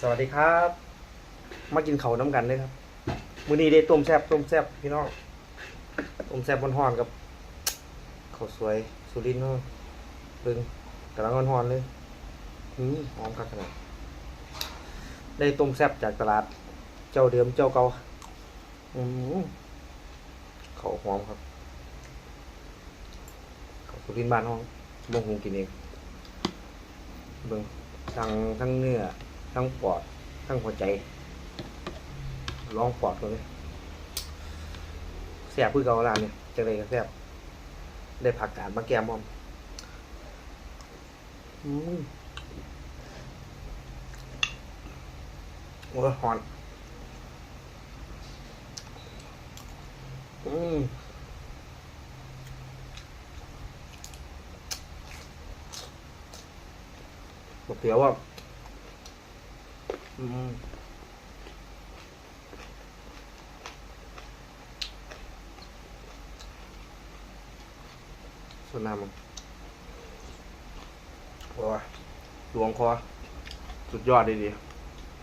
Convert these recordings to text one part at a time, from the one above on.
สวัสดีครับ มากินเขาน้ำกันเลยครับมื้อนี้ได้ต้มแซบต้มแซบพี่น้องต้มแซบบนห้อนๆกับข้าวสวยสุรินทร์เนาะเบิ่งกำลังห้อนๆเลยอืมหอมคักขนาดได้ต้มแซบจากตลาด เจ้าเดิมเจ้าเก่าอืมเขาหอมครับเขาสุรินทร์บ้านห้องบ่งหุงกินเองเบิ่งทั้งทั้งเนื้อ ทั้งปอด ทั้งหัวใจลองปอดก่อนเลยแสบพื้นเกาลานเนี่ยจะได้ก็แสบได้ผักกาดมาแกมมอมอืมโอ้ยหอนอืมบอกเดียวว่า ส่วนน้ำมันโอ้ยหลวงคอ สุดยอดดีดี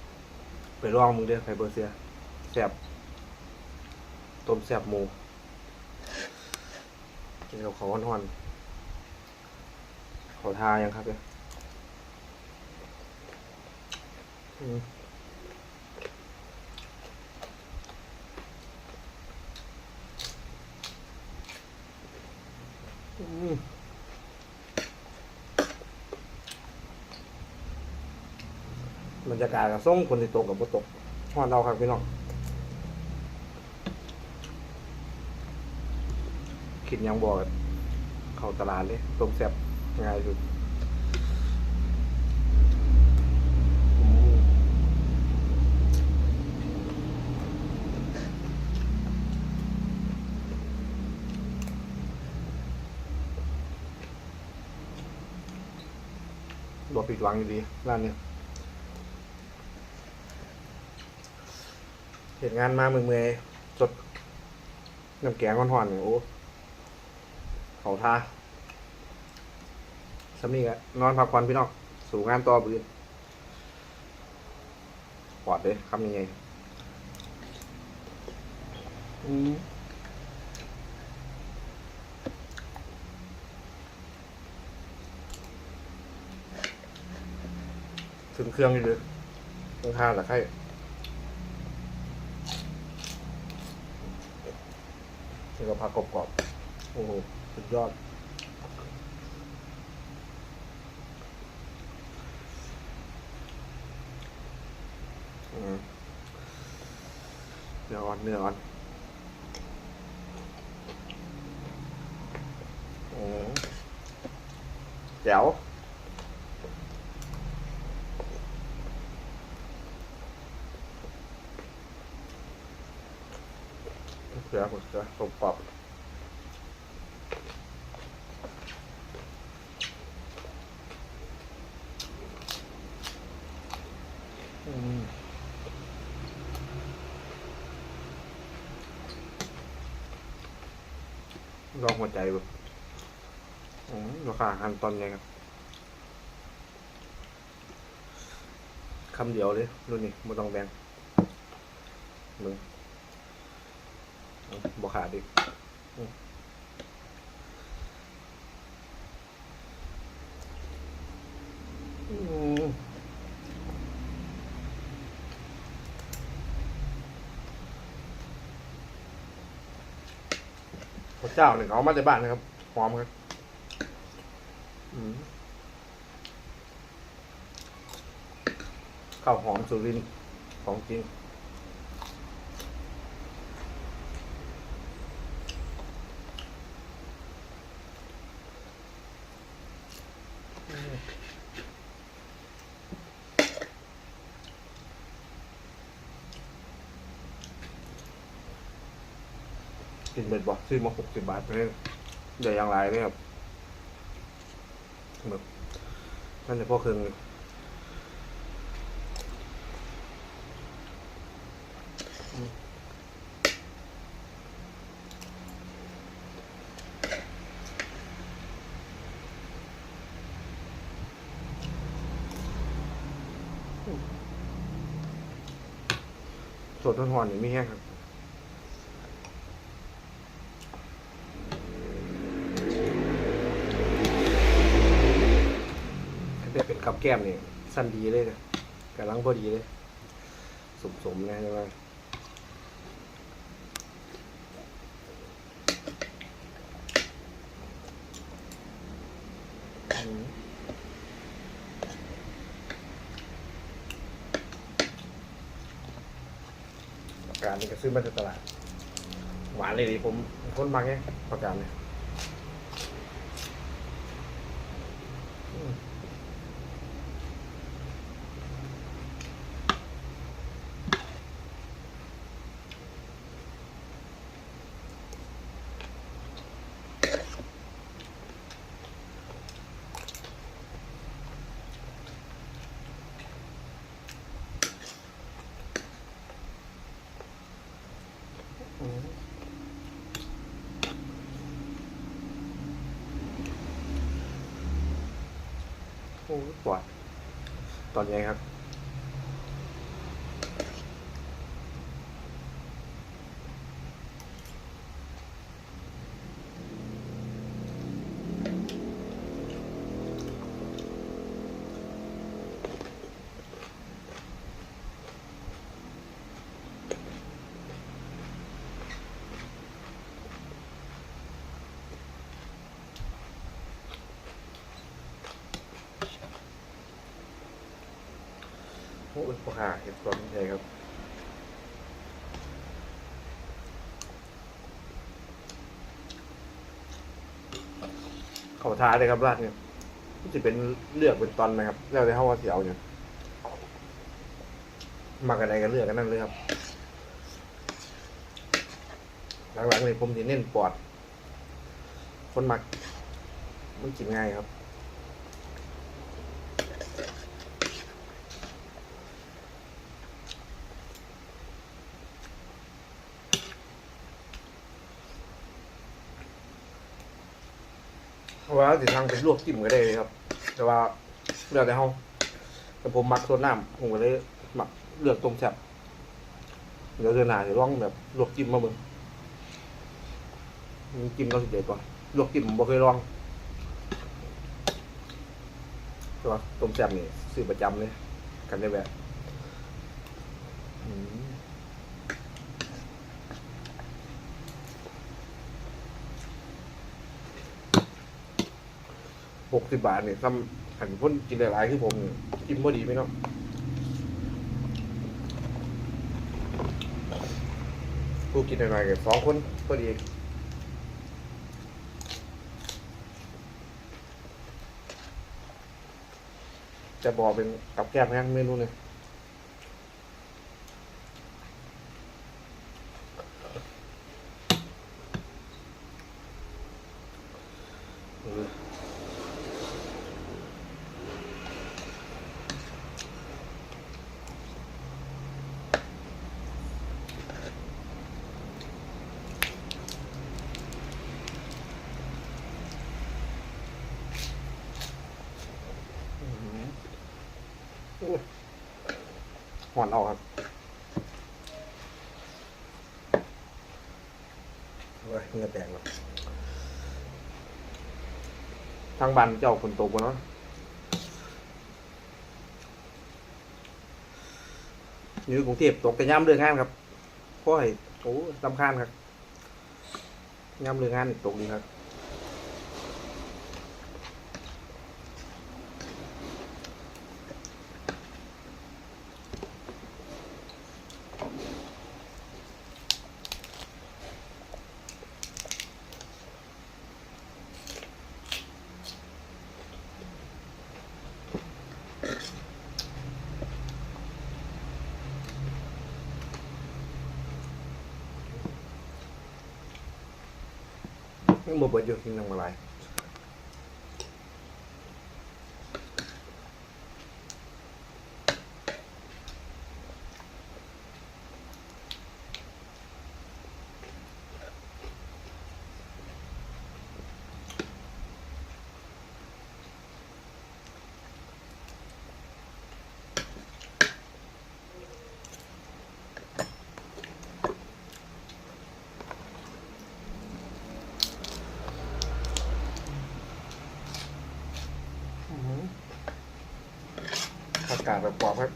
ๆไปลองมึงเด้อไข่เบอร์เซียแซ่บต้มแซ่บหมู กินกับข้าวห่อนๆขอทายังครับเนี่ยอืม อืม บรรยากาศกับส่งคนที่ตกกับบ่ตกหอนเราครับพี่น้องคิดยังบอกเข้าตลาดเลยต้มแซ่บง่ายสุดอืม บ่ผิดหวังอยู่ดีร้านเนี้ยเหตุงานมาเมื่อยๆสดน้ำแกงห่อนๆเนี่ยโอ้เขาทาสำนีกะนอนพักผ่อนพี่น้องสู่งานต่อบืนปลอดเลยคำยังไงอืมถึงเค รื่องอยู่เลยเครื่องทานหรอใครนี่ก็ผักกรอบๆโอ้โห สุดยอดเนื้ออ่อนเนื้ออ่อนอืมแจ๋ว เสือเสือสมปรับอืมลองหัวใจแบบอืมราคาหารตอนไงครับคำเดียวเลยรุ่นนี้ไม่ต้องแบ่งมึง บอขาดอีกอืมอืมพระเจ้าเนี่ยเอามาจากบ้านนะครับ หอมครับข้าวหอมสุรินของจริง กินเบ็ดบ่ซื้อมาหกสิบบาทเลยเดี๋ยวยังไรเลยครับแบบนั่นเลยพ่อเครื่องเลยอืมสดร้อนๆนี่ไม่แห้งครับถ้าได้เป็น กับแก้มเนี่ยสั้นดีเลยนะกำลังพอดีเลยสมๆนะใช่ไหมอืมปากกานี่ก็ซื้อมาจากตลาด หวานเลยดิผมคนมักไงปากกาเนี่ย โอ้ปวดตอนนี้ครับ อ้ยปวดขาเห็ดร้อนใหญ่ครับเขาท้าเลยครับราดเนี่ยมันจะเป็นเลือกเป็นตอนนะครับ แล้วแต่เขาว่าเสียวเนี่ยมากันใดกันเลือกกันนั่นเลยครับ หลังๆเลยผมจะเน้นปอด คนหมักมันกินง่ายครับ เพราะ ว่าสิทางเป็นลวกจิ้มก็ได้เลยครับ แต่ว่าเลือกแต่เฮาแต่ผมมักโซนน้ำผมก็เลยมักเลือกตรงแซ่บเดี๋ยวเดือนหน้าจะลองแบบลวกจิ้มมาเบิ่งมันจิ้มเราสิเด็ดกว่าลวกจิ้มผมบ่เคยลองแต่ว่าต้มแซ่บนี่ซื้อประจำเลยกันได้แบบ หกสิบบาทเนี่ยซ้ำหันพ้นกินหลายๆคือผมกินพอดีไหมเนาะกูกินหน่อยๆกับสองคนพอดีจะบอกเป็นกับแก้มงั้งเมนูเนี่ย หอนออกครับโอ้ยเงือแตกแล้วทางบ้านเจ้าฝนตกบ่เนาะอยู่กรุงเทพตกแต่ย่ำเรืองงานครับเพราะให้โอ้ลำคาญครับย่ำเรืองงานตกดีครับ ยังบ่เบิดอ กินน้ำอะไรผักกาดแบบกรอบครั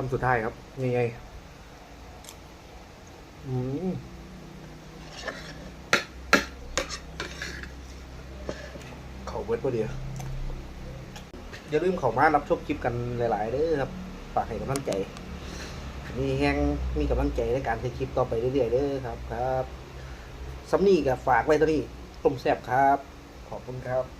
คำสุดท้ายครับนี่ไงอืมเขาเบิดพอดีอย่าลืมเขามารับชมคลิปกันหลายๆเด้อครับฝากให้กำลังใจ มีแห้งมีกำลังใจในการทำคลิปต่อไปเรื่อยๆเด้อครับครับซัมนี่กับฝากไว้ตัวนี้ต้มแซ่บครับ ขอบคุณครับ